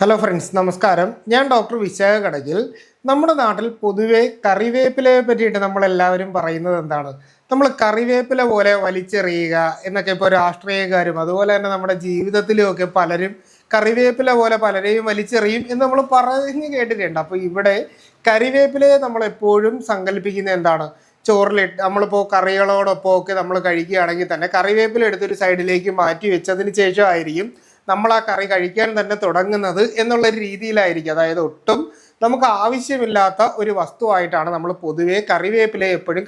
Hello friends നമസ്കാരം. ഞാൻ doctor Vishakha കടകിൽ നമ്മുടെ നാട്ടിൽ പൊതുവേ കറിവേപ്പിലയെ പറ്റിയിട്ട് നമ്മൾ എല്ലാവരും പറയുന്നത് എന്താണ്? നമ്മൾ കറിവേപ്പില പോലെ വലിച്ചെറിയുക എന്നൊക്കെ ഇപ്പോൾ രാഷ്ട്രീയക്കാരും അതുപോലെ തന്നെ നമ്മുടെ ജീവിതത്തിലുമൊക്കെ പലരും കറിവേപ്പില പോലെ പലരെയും വലിച്ചെറിയും എന്ന് നമ്മൾ പറഞ്ഞു കേട്ടിട്ടുണ്ട്. അപ്പോൾ ഇവിടെ കറിവേപ്പിലയെ നമ്മൾ എപ്പോഴും സങ്കല്പിക്കുന്നത് എന്താണ്? ചോറിലിട്ട് നമ്മളിപ്പോൾ കറികളോടൊപ്പം ഒക്കെ നമ്മൾ കഴിക്കുകയാണെങ്കിൽ തന്നെ കറിവേപ്പില എടുത്തൊരു സൈഡിലേക്ക് മാറ്റി വെച്ചതിന് ശേഷമായിരിക്കും നമ്മൾ ആ കറി കഴിക്കാൻ തന്നെ തുടങ്ങുന്നത് എന്നുള്ള ഒരു രീതിയിലായിരിക്കും. അതായത് ഒട്ടും നമുക്ക് ആവശ്യമില്ലാത്ത ഒരു വസ്തുവായിട്ടാണ് നമ്മൾ പൊതുവെ കറിവേപ്പിലയെ എപ്പോഴും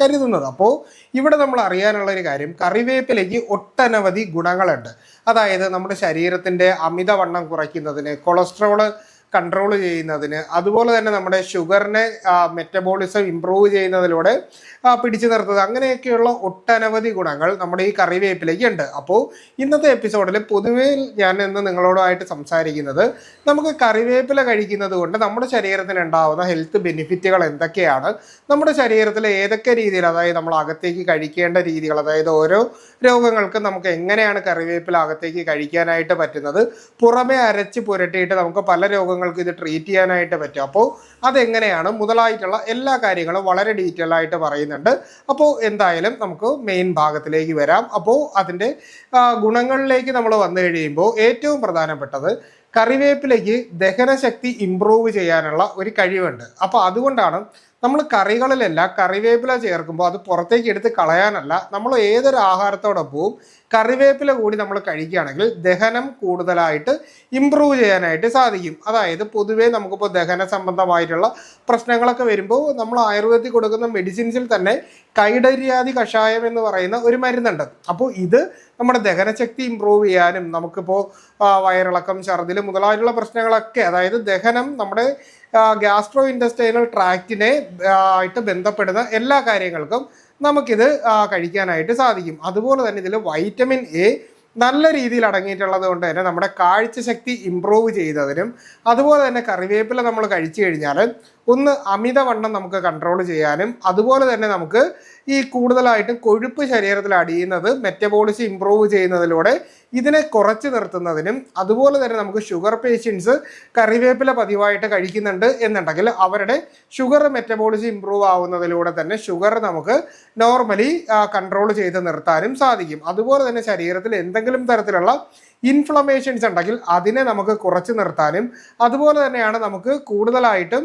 കരുതുന്നത്. അപ്പോൾ ഇവിടെ നമ്മൾ അറിയാനുള്ള ഒരു കാര്യം കറിവേപ്പിലയ്ക്ക് ഒട്ടനവധി ഗുണങ്ങളുണ്ട്. അതായത് നമ്മുടെ ശരീരത്തിന്റെ അമിതവണ്ണം കുറയ്ക്കുന്നതിന് കൊളസ്ട്രോൾ കൺട്രോൾ ചെയ്യുന്നതിന്. അതുപോലെ തന്നെ നമ്മുടെ ഷുഗറിനെ മെറ്റബോളിസം ഇമ്പ്രൂവ് ചെയ്യുന്നതിലൂടെ പിടിച്ചു നിർത്തുന്നത്. അങ്ങനെയൊക്കെയുള്ള ഒട്ടനവധി ഗുണങ്ങൾ നമ്മുടെ ഈ കറിവേപ്പിലേക്ക് ഉണ്ട്. അപ്പോൾ ഇന്നത്തെ എപ്പിസോഡിൽ പൊതുവേ ഞാൻ ഇന്ന് നിങ്ങളോടായിട്ട് സംസാരിക്കുന്നത് നമുക്ക് കറിവേപ്പില കഴിക്കുന്നത് കൊണ്ട് നമ്മുടെ ശരീരത്തിന് ഉണ്ടാവുന്ന ഹെൽത്ത് ബെനിഫിറ്റുകൾ എന്തൊക്കെയാണ്? നമ്മുടെ ശരീരത്തിൽ ഏതൊക്കെ രീതിയിൽ അതായത് നമ്മൾ അകത്തേക്ക് കഴിക്കേണ്ട രീതികൾ അതായത് ഓരോ രോഗങ്ങൾക്കും നമുക്ക് എങ്ങനെയാണ് കറിവേപ്പില അകത്തേക്ക് കഴിക്കാനായിട്ട് പറ്റുന്നത്? പുറമെ അരച്ച് പുരട്ടിയിട്ട് നമുക്ക് പല രോഗങ്ങൾക്കും ഇത് ട്രീറ്റ് ചെയ്യാനായിട്ട് പറ്റും. അപ്പോൾ അതെങ്ങനെയാണ്? മുതലായിട്ടുള്ള എല്ലാ കാര്യങ്ങളും വളരെ ഡീറ്റെയിൽ ആയിട്ട് പറയുന്നുണ്ട്. അപ്പോൾ എന്തായാലും നമുക്ക് മെയിൻ ഭാഗത്തിലേക്ക് വരാം. അപ്പോൾ അതിന്റെ ഗുണങ്ങളിലേക്ക് നമ്മൾ വന്നു കഴിയുമ്പോൾ ഏറ്റവും പ്രധാനപ്പെട്ടത് കറിവേപ്പിലേക്ക് ദഹനശക്തി ഇമ്പ്രൂവ് ചെയ്യാനുള്ള ഒരു കഴിവുണ്ട്. അപ്പോൾ അതുകൊണ്ടാണ് നമ്മൾ കറികളിലല്ല കറിവേപ്പില ചേർക്കുമ്പോൾ അത് പുറത്തേക്ക് എടുത്ത് കളയാനല്ല നമ്മൾ ഏതൊരു ആഹാരത്തോടൊപ്പവും കറിവേപ്പില കൂടി നമ്മൾ കഴിക്കുകയാണെങ്കിൽ ദഹനം കൂടുതലായിട്ട് ഇമ്പ്രൂവ് ചെയ്യാനായിട്ട് സാധിക്കും. അതായത് പൊതുവേ നമുക്കിപ്പോൾ ദഹന സംബന്ധമായിട്ടുള്ള പ്രശ്നങ്ങളൊക്കെ വരുമ്പോൾ നമ്മൾ ആയുർവേദത്തിൽ കൊടുക്കുന്ന മെഡിസിൻസിൽ തന്നെ കൈഡര്യാദി കഷായം എന്ന് പറയുന്ന ഒരു മരുന്നുണ്ട്. അപ്പോൾ ഇത് നമ്മുടെ ദഹനശക്തി ഇമ്പ്രൂവ് ചെയ്യാനും നമുക്കിപ്പോൾ വയറിളക്കം ഛർദിൽ മുതലായിട്ടുള്ള പ്രശ്നങ്ങളൊക്കെ അതായത് ദഹനം നമ്മുടെ ഗ്യാസ്ട്രോ ഇൻഡസ്റ്റൈനൽ ട്രാക്റ്റിനെ ആയിട്ട് ബന്ധപ്പെടുന്ന എല്ലാ കാര്യങ്ങൾക്കും നമുക്കിത് കഴിക്കാനായിട്ട് സാധിക്കും. അതുപോലെ തന്നെ ഇതിൽ വൈറ്റമിൻ എ നല്ല രീതിയിൽ അടങ്ങിയിട്ടുള്ളത് കൊണ്ട് തന്നെ നമ്മുടെ കാഴ്ചശക്തി ഇമ്പ്രൂവ് ചെയ്തതിനും അതുപോലെ തന്നെ കറിവേപ്പില നമ്മൾ കഴിച്ചു കഴിഞ്ഞാൽ ഒന്ന് അമിതവണ്ണം നമുക്ക് കൺട്രോൾ ചെയ്യാനും അതുപോലെ തന്നെ നമുക്ക് ഈ കൂടുതലായിട്ടും കൊഴുപ്പ് ശരീരത്തിൽ അടിയുന്നത് മെറ്റബോളിസം ഇമ്പ്രൂവ് ചെയ്യുന്നതിലൂടെ ഇതിനെ കുറച്ച് നിർത്തുന്നതിനും അതുപോലെ തന്നെ നമുക്ക് ഷുഗർ പേഷ്യൻസ് കറിവേപ്പില പതിവായിട്ട് കഴിക്കുന്നുണ്ട് എന്നുണ്ടെങ്കിൽ അവരുടെ ഷുഗർ മെറ്റബോളിസം ഇമ്പ്രൂവ് ആവുന്നതിലൂടെ തന്നെ ഷുഗർ നമുക്ക് നോർമലി കൺട്രോൾ ചെയ്ത് നിർത്താനും സാധിക്കും. അതുപോലെ തന്നെ ശരീരത്തിൽ എന്തെങ്കിലും തരത്തിലുള്ള ഇൻഫ്ലമേഷൻസ് ഉണ്ടെങ്കിൽ അതിനെ നമുക്ക് കുറച്ച് നിർത്താനും അതുപോലെ തന്നെയാണ് നമുക്ക് കൂടുതലായിട്ടും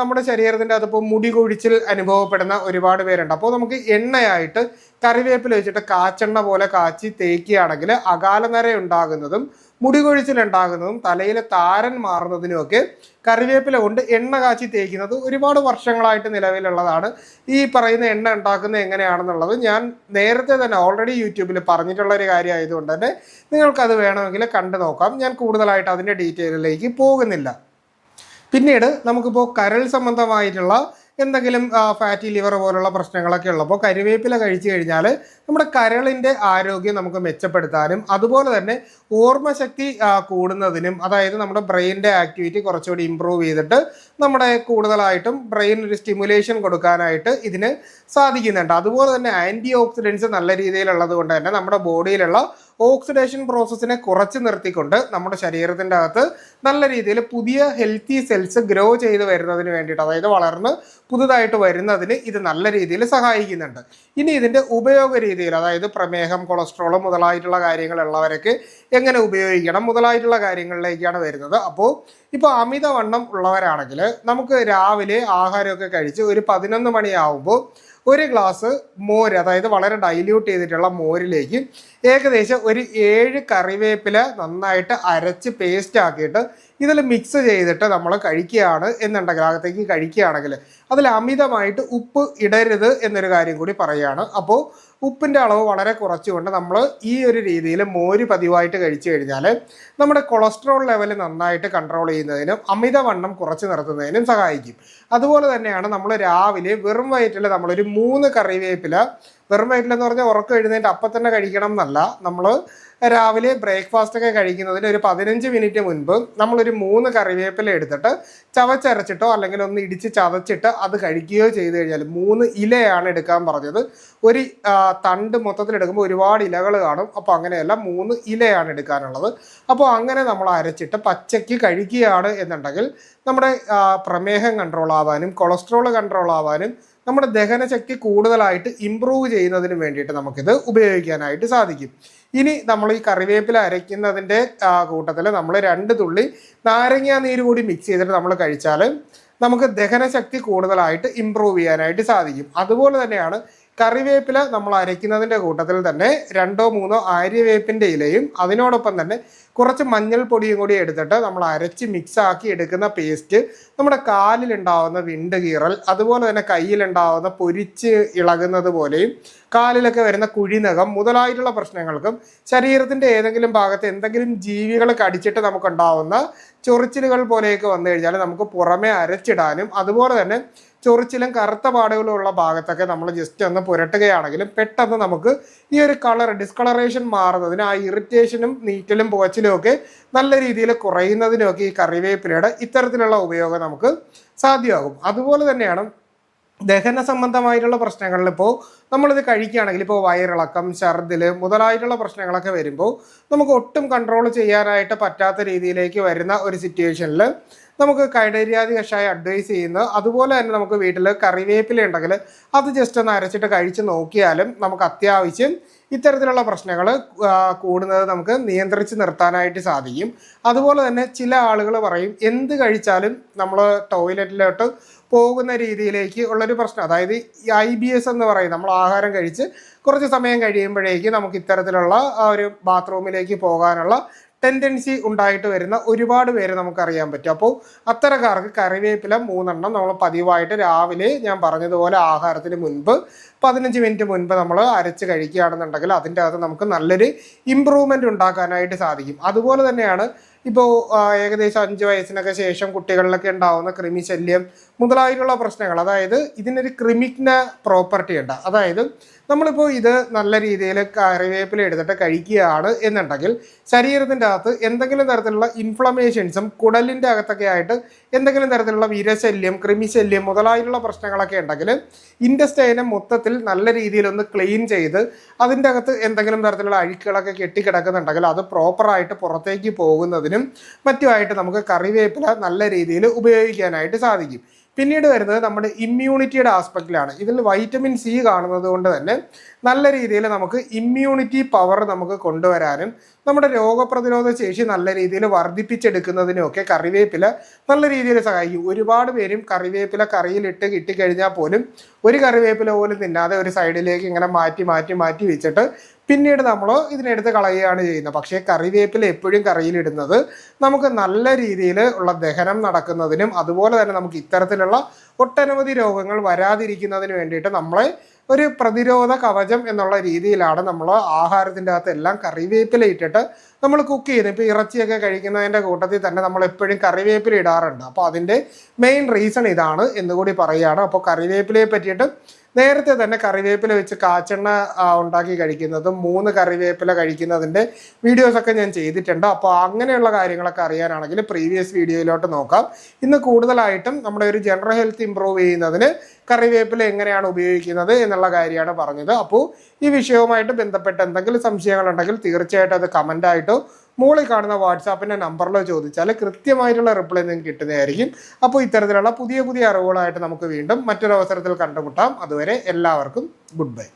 നമ്മുടെ ശരീരത്തിന്റെ അതിപ്പോൾ മുടി കൊഴിച്ചിൽ അനുഭവപ്പെടുന്ന ഒരുപാട് പേരുണ്ട്. അപ്പോൾ നമുക്ക് എണ്ണയായിട്ട് കറിവേപ്പില വെച്ചിട്ട് കാച്ചെണ്ണ പോലെ കാച്ചി തേക്കുകയാണെങ്കിൽ അകാലനര ഉണ്ടാകുന്നതും മുടി കൊഴിച്ചിൽ ഉണ്ടാകുന്നതും തലയിലെ താരൻ മാറുന്നതിനുമൊക്കെ കറിവേപ്പില കൊണ്ട് എണ്ണ കാച്ചി തേക്കുന്നത് ഒരുപാട് വർഷങ്ങളായിട്ട് നിലവിലുള്ളതാണ്. ഈ പറയുന്ന എണ്ണ ഉണ്ടാക്കുന്നത് എങ്ങനെയാണെന്നുള്ളത് ഞാൻ നേരത്തെ തന്നെ ഓൾറെഡി യൂട്യൂബിൽ പറഞ്ഞിട്ടുള്ള ഒരു കാര്യമായതുകൊണ്ട് തന്നെ നിങ്ങൾക്കത് വേണമെങ്കിൽ കണ്ടു നോക്കാം. ഞാൻ കൂടുതലായിട്ട് അതിന്റെ ഡീറ്റെയിലിലേക്ക് പോകുന്നില്ല. പിന്നീട് നമുക്കിപ്പോൾ കരൾ സംബന്ധമായിട്ടുള്ള എന്തെങ്കിലും ഫാറ്റി ലിവർ പോലുള്ള പ്രശ്നങ്ങളൊക്കെ ഉള്ളപ്പോൾ കരിവേപ്പില കഴിച്ചു കഴിഞ്ഞാൽ നമ്മുടെ കരളിന്റെ ആരോഗ്യം നമുക്ക് മെച്ചപ്പെടുത്താനും അതുപോലെ തന്നെ ഓർമ്മശക്തി കൂടുന്നതിനും അതായത് നമ്മുടെ ബ്രെയിനിന്റെ ആക്ടിവിറ്റി കുറച്ചുകൂടി ഇമ്പ്രൂവ് ചെയ്തിട്ട് നമ്മുടെ കൂടുതലായിട്ടും ബ്രെയിൻ ഒരു സ്റ്റിമുലേഷൻ കൊടുക്കാനായിട്ട് ഇതിന് സാധിക്കുന്നുണ്ട്. അതുപോലെ തന്നെ ആന്റി ഓക്സിഡൻസ് നല്ല രീതിയിലുള്ളത് കൊണ്ട് തന്നെ നമ്മുടെ ബോഡിയിലുള്ള ഓക്സിഡേഷൻ പ്രോസസ്സിനെ കുറച്ച് നിർത്തിക്കൊണ്ട് നമ്മുടെ ശരീരത്തിന്റെ അകത്ത് നല്ല രീതിയിൽ പുതിയ ഹെൽത്തി സെൽസ് ഗ്രോ ചെയ്ത് വരുന്നതിന് വേണ്ടിയിട്ട് അതായത് വളർന്ന് പുതുതായിട്ട് വരുന്നതിന് ഇത് നല്ല രീതിയിൽ സഹായിക്കുന്നുണ്ട്. ഇനി ഇതിന്റെ ഉപയോഗ രീതിയിൽ അതായത് പ്രമേഹം കൊളസ്ട്രോൾ മുതലായിട്ടുള്ള കാര്യങ്ങളുള്ളവരൊക്കെ എങ്ങനെ ഉപയോഗിക്കണം മുതലായിട്ടുള്ള കാര്യങ്ങളിലേക്കാണ് വരുന്നത്. അപ്പോൾ ഇപ്പോൾ അമിതവണ്ണം ഉള്ളവരാണെങ്കിൽ നമുക്ക് രാവിലെ ആഹാരമൊക്കെ കഴിച്ച് ഒരു പതിനൊന്ന് മണിയാവുമ്പോൾ ഒരു ഗ്ലാസ് മോര് അതായത് വളരെ ഡൈല്യൂട്ട് ചെയ്തിട്ടുള്ള മോരിലേക്ക് ഏകദേശം ഒരു ഏഴ് കറിവേപ്പില നന്നായിട്ട് അരച്ച് പേസ്റ്റ് ആക്കിയിട്ട് ഇതിൽ മിക്സ് ചെയ്തിട്ട് നമ്മൾ കഴിക്കുകയാണ് എന്നുണ്ടെങ്കിൽ അകത്തേക്ക് കഴിക്കുകയാണെങ്കിൽ അതിൽ അമിതമായിട്ട് ഉപ്പ് ഇടരുത് എന്നൊരു കാര്യം കൂടി പറയുകയാണ്. അപ്പോൾ ഉപ്പിന്റെ അളവ് വളരെ കുറച്ചുകൊണ്ട് നമ്മൾ ഈ ഒരു രീതിയിൽ മോര് പതിവായിട്ട് കഴിച്ചു കഴിഞ്ഞാൽ നമ്മുടെ കൊളസ്ട്രോൾ ലെവൽ നന്നായിട്ട് കൺട്രോൾ ചെയ്യുന്നതിനും അമിതവണ്ണം കുറച്ച് നിർത്തുന്നതിനും സഹായിക്കും. അതുപോലെ തന്നെയാണ് നമ്മൾ രാവിലെ വെറും വയറ്റിൽ നമ്മളൊരു മൂന്ന് കറിവേപ്പില വെറും വയറ്റിലെന്ന് പറഞ്ഞാൽ ഉറക്കം എഴുന്നേറ്റ് അപ്പം തന്നെ കഴിക്കണം എന്നല്ല. നമ്മൾ രാവിലെ ബ്രേക്ക്ഫാസ്റ്റ് ഒക്കെ കഴിക്കുന്നതിന് ഒരു പതിനഞ്ച് മിനിറ്റ് മുൻപ് നമ്മളൊരു മൂന്ന് കറിവേപ്പില എടുത്തിട്ട് ചവച്ചരച്ചിട്ടോ അല്ലെങ്കിൽ ഒന്ന് ഇടിച്ച് ചതച്ചിട്ട് അത് കഴിക്കുകയോ ചെയ്തു കഴിഞ്ഞാൽ മൂന്ന് ഇലയാണ് എടുക്കാൻ പറഞ്ഞത്. ഒരു തണ്ട് മൊത്തത്തിൽ എടുക്കുമ്പോൾ ഒരുപാട് ഇലകൾ കാണും. അപ്പോൾ അങ്ങനെയല്ല മൂന്ന് ഇലയാണ് എടുക്കാനുള്ളത്. അപ്പോൾ അങ്ങനെ നമ്മൾ അരച്ചിട്ട് പച്ചയ്ക്ക് കഴിക്കുകയാണ് എന്നുണ്ടെങ്കിൽ നമ്മുടെ പ്രമേഹം കൺട്രോൾ ആവാനും കൊളസ്ട്രോൾ കൺട്രോൾ ആവാനും നമ്മുടെ ദഹനശക്തി കൂടുതലായിട്ട് ഇമ്പ്രൂവ് ചെയ്യുന്നതിന് വേണ്ടിയിട്ട് നമുക്കിത് ഉപയോഗിക്കാനായിട്ട് സാധിക്കും. ഇനി നമ്മൾ ഈ കറിവേപ്പില അരയ്ക്കുന്നതിന്റെ കൂട്ടത്തിൽ നമ്മൾ രണ്ട് തുള്ളി നാരങ്ങാ നീര് കൂടി മിക്സ് ചെയ്തിട്ട് നമ്മൾ കഴിച്ചാൽ നമുക്ക് ദഹനശക്തി കൂടുതലായിട്ട് ഇമ്പ്രൂവ് ചെയ്യാനായിട്ട് സാധിക്കും. അതുപോലെ തന്നെയാണ് കറിവേപ്പില നമ്മൾ അരയ്ക്കുന്നതിന്റെ കൂട്ടത്തിൽ തന്നെ രണ്ടോ മൂന്നോ ആര്യവേപ്പിന്റെ ഇലയും അതിനോടൊപ്പം തന്നെ കുറച്ച് മഞ്ഞൾപ്പൊടിയും കൂടി എടുത്തിട്ട് നമ്മൾ അരച്ച് മിക്സാക്കി എടുക്കുന്ന പേസ്റ്റ് നമ്മുടെ കാലിലുണ്ടാവുന്ന വിണ്ട് കീറൽ അതുപോലെ തന്നെ കയ്യിലുണ്ടാവുന്ന പൊരിച്ച് ഇളകുന്നത് പോലെയും കാലിലൊക്കെ വരുന്ന കുഴിനകം മുതലായിട്ടുള്ള പ്രശ്നങ്ങൾക്കും ശരീരത്തിന്റെ ഏതെങ്കിലും ഭാഗത്ത് എന്തെങ്കിലും ജീവികൾ കടിച്ചിട്ട് നമുക്കുണ്ടാവുന്ന ചൊറിച്ചിലുകൾ പോലെയൊക്കെ വന്നു കഴിഞ്ഞാൽ നമുക്ക് പുറമെ അരച്ചിടാനും അതുപോലെ തന്നെ ചൊറിച്ചിലും കറുത്ത പാടുകളും ഉള്ള ഭാഗത്തൊക്കെ നമ്മൾ ജസ്റ്റ് ഒന്ന് പുരട്ടുകയാണെങ്കിലും പെട്ടെന്ന് നമുക്ക് ഈ ഒരു കളർ ഡിസ്കളറേഷൻ മാറുന്നതിന് ആ ഇറിറ്റേഷനും നീറ്റലും പോച്ചിലും ഒക്കെ നല്ല രീതിയിൽ കുറയുന്നതിനുമൊക്കെ ഈ കറിവേപ്പിലയുടെ ഇത്തരത്തിലുള്ള ഉപയോഗം നമുക്ക് സാധ്യമാകും. അതുപോലെ തന്നെയാണ് ദഹന സംബന്ധമായിട്ടുള്ള പ്രശ്നങ്ങളിൽ ഇപ്പോൾ നമ്മളിത് കഴിക്കുകയാണെങ്കിൽ ഇപ്പോൾ വയറിളക്കം ഛർദിൽ മുതലായിട്ടുള്ള പ്രശ്നങ്ങളൊക്കെ വരുമ്പോൾ നമുക്ക് ഒട്ടും കൺട്രോൾ ചെയ്യാനായിട്ട് പറ്റാത്ത രീതിയിലേക്ക് വരുന്ന ഒരു സിറ്റുവേഷനിൽ നമുക്ക് കൈഡേരിയാദി കഷായം അഡ്വൈസ് ചെയ്യുന്നത്. അതുപോലെ തന്നെ നമുക്ക് വീട്ടിൽ കറിവേപ്പില ഉണ്ടെങ്കിൽ അത് ജസ്റ്റ് ഒന്ന് അരച്ചിട്ട് കഴിച്ച് നോക്കിയാലും നമുക്ക് അത്യാവശ്യം ഇത്തരത്തിലുള്ള പ്രശ്നങ്ങൾ കൂടുന്നത് നമുക്ക് നിയന്ത്രിച്ച് നിർത്താനായിട്ട് സാധിക്കും. അതുപോലെ തന്നെ ചില ആളുകൾ പറയും എന്ത് കഴിച്ചാലും നമ്മൾ ടോയ്ലറ്റിലോട്ട് പോകുന്ന രീതിയിലേക്ക് ഉള്ളൊരു പ്രശ്നം. അതായത് ഐ ബി എസ് എന്ന് പറയും നമ്മൾ ആഹാരം കഴിച്ച് കുറച്ച് സമയം കഴിയുമ്പോഴേക്ക് നമുക്ക് ഇത്തരത്തിലുള്ള ഒരു ബാത്റൂമിലേക്ക് പോകാനുള്ള ടെൻഡൻസി ഉണ്ടായിട്ട് വരുന്ന ഒരുപാട് പേര് നമുക്കറിയാൻ പറ്റും. അപ്പോൾ അത്തരക്കാർക്ക് കറിവേപ്പില മൂന്നെണ്ണം നമ്മൾ പതിവായിട്ട് രാവിലെ ഞാൻ പറഞ്ഞതുപോലെ ആഹാരത്തിന് മുൻപ് പതിനഞ്ച് മിനിറ്റ് മുൻപ് നമ്മൾ അരച്ച് കഴിക്കുകയാണെന്നുണ്ടെങ്കിൽ അതിന്റെ അകത്ത് നമുക്ക് നല്ലൊരു ഇമ്പ്രൂവ്മെന്റ് ഉണ്ടാക്കാനായിട്ട് സാധിക്കും. അതുപോലെ തന്നെയാണ് ഇപ്പോൾ ഏകദേശം അഞ്ച് വയസ്സിനൊക്കെ ശേഷം കുട്ടികളിലൊക്കെ ഉണ്ടാവുന്ന ക്രിമിശല്യം മുതലായിട്ടുള്ള പ്രശ്നങ്ങൾ. അതായത് ഇതിനൊരു ക്രിമിക്ന പ്രോപ്പർട്ടി ഉണ്ട്. അതായത് നമ്മളിപ്പോൾ ഇത് നല്ല രീതിയിൽ കറിവേപ്പില എടുത്തിട്ട് കഴിക്കുകയാണ് എന്നുണ്ടെങ്കിൽ ശരീരത്തിന്റെ അകത്ത് എന്തെങ്കിലും തരത്തിലുള്ള ഇൻഫ്ലമേഷൻസും കുടലിന്റെ അകത്തൊക്കെ ആയിട്ട് എന്തെങ്കിലും തരത്തിലുള്ള വീരശല്യം കൃമിശല്യം മുതലായിട്ടുള്ള പ്രശ്നങ്ങളൊക്കെ ഉണ്ടെങ്കിൽ ഇൻഡസ്റ്റൈനെ മൊത്തത്തിൽ നല്ല രീതിയിൽ ഒന്ന് ക്ലീൻ ചെയ്ത് അതിന്റെ അകത്ത് എന്തെങ്കിലും തരത്തിലുള്ള അഴുക്കുകളൊക്കെ കെട്ടിക്കിടക്കുന്നുണ്ടെങ്കിൽ അത് പ്രോപ്പറായിട്ട് പുറത്തേക്ക് പോകുന്നതിനും മറ്റുമായിട്ട് നമുക്ക് കറിവേപ്പില നല്ല രീതിയിൽ ഉപയോഗിക്കാനായിട്ട് സാധിക്കും. പിന്നീട് വരുന്നത് നമ്മുടെ ഇമ്മ്യൂണിറ്റിയുടെ ആസ്പെക്റ്റിലാണ് ഇതിൽ വൈറ്റമിൻ സി കാണുന്നത് കൊണ്ട് തന്നെ നല്ല രീതിയിൽ നമുക്ക് ഇമ്മ്യൂണിറ്റി പവർ നമുക്ക് കൊണ്ടുവരാനും നമ്മുടെ രോഗപ്രതിരോധ ശേഷി നല്ല രീതിയിൽ വർദ്ധിപ്പിച്ചെടുക്കുന്നതിനും ഒക്കെ കറിവേപ്പില നല്ല രീതിയിൽ സഹായിക്കും. ഒരുപാട് പേരും കറിവേപ്പില കറിയിലിട്ട് കിട്ടിക്കഴിഞ്ഞാൽ പോലും ഒരു കറിവേപ്പില പോലും തിന്നാതെ ഒരു സൈഡിലേക്ക് ഇങ്ങനെ മാറ്റി മാറ്റി മാറ്റി വെച്ചിട്ട് പിന്നീട് നമ്മൾ ഇതിനെടുത്ത് കളയുകയാണ് ചെയ്യുന്നത്. പക്ഷേ കറിവേപ്പില എപ്പോഴും കറിയിലിടുന്നത് നമുക്ക് നല്ല രീതിയിൽ ഉള്ള ദഹനം നടക്കുന്നതിനും അതുപോലെ തന്നെ നമുക്ക് ഇത്തരത്തിലുള്ള ഒട്ടനവധി രോഗങ്ങൾ വരാതിരിക്കുന്നതിന് വേണ്ടിയിട്ട് നമ്മളെ ഒരു പ്രതിരോധ കവചം എന്നുള്ള രീതിയിലാണ് നമ്മൾ ആഹാരത്തിന്റെ അകത്ത് എല്ലാം കറിവേപ്പില ഇട്ടിട്ട് നമ്മൾ കുക്ക് ചെയ്യുന്നത്. ഇപ്പോൾ ഇറച്ചിയൊക്കെ കഴിക്കുന്നതിന്റെ കൂട്ടത്തിൽ തന്നെ നമ്മൾ എപ്പോഴും കറിവേപ്പില ഇടാറുണ്ട്. അപ്പോൾ അതിന്റെ മെയിൻ റീസൺ ഇതാണ് എന്നുകൂടി പറയുകയാണ്. അപ്പോൾ കറിവേപ്പിലയെ പറ്റിയിട്ട് നേരത്തെ തന്നെ കറിവേപ്പില വെച്ച് കാച്ചെണ്ണ ഉണ്ടാക്കി കഴിക്കുന്നതും മൂന്ന് കറിവേപ്പില കഴിക്കുന്നതിന്റെ വീഡിയോസൊക്കെ ഞാൻ ചെയ്തിട്ടുണ്ട്. അപ്പോൾ അങ്ങനെയുള്ള കാര്യങ്ങളൊക്കെ അറിയാനാണെങ്കിൽ പ്രീവിയസ് വീഡിയോയിലോട്ട് നോക്കാം. ഇന്ന് കൂടുതലായിട്ടും നമ്മുടെ ഒരു ജനറൽ ഹെൽത്ത് ഇമ്പ്രൂവ് ചെയ്യുന്നതിന് കറിവേപ്പില എങ്ങനെയാണ് ഉപയോഗിക്കുന്നത് എന്നുള്ള കാര്യമാണ് പറഞ്ഞത്. അപ്പോൾ ഈ വിഷയവുമായിട്ട് ബന്ധപ്പെട്ട് എന്തെങ്കിലും സംശയങ്ങളുണ്ടെങ്കിൽ തീർച്ചയായിട്ടും അത് കമന്റായിട്ടോ മുകളിൽ കാണുന്ന വാട്സാപ്പിന്റെ നമ്പറിലോ ചോദിച്ചാൽ കൃത്യമായിട്ടുള്ള റിപ്ലൈ നിങ്ങൾക്ക് കിട്ടുന്നതായിരിക്കും. അപ്പോൾ ഇത്തരത്തിലുള്ള പുതിയ പുതിയ അറിവുകളായിട്ട് നമുക്ക് വീണ്ടും മറ്റൊരു അവസരത്തിൽ കണ്ടുമുട്ടാം. അതുവരെ എല്ലാവർക്കും ഗുഡ് ബൈ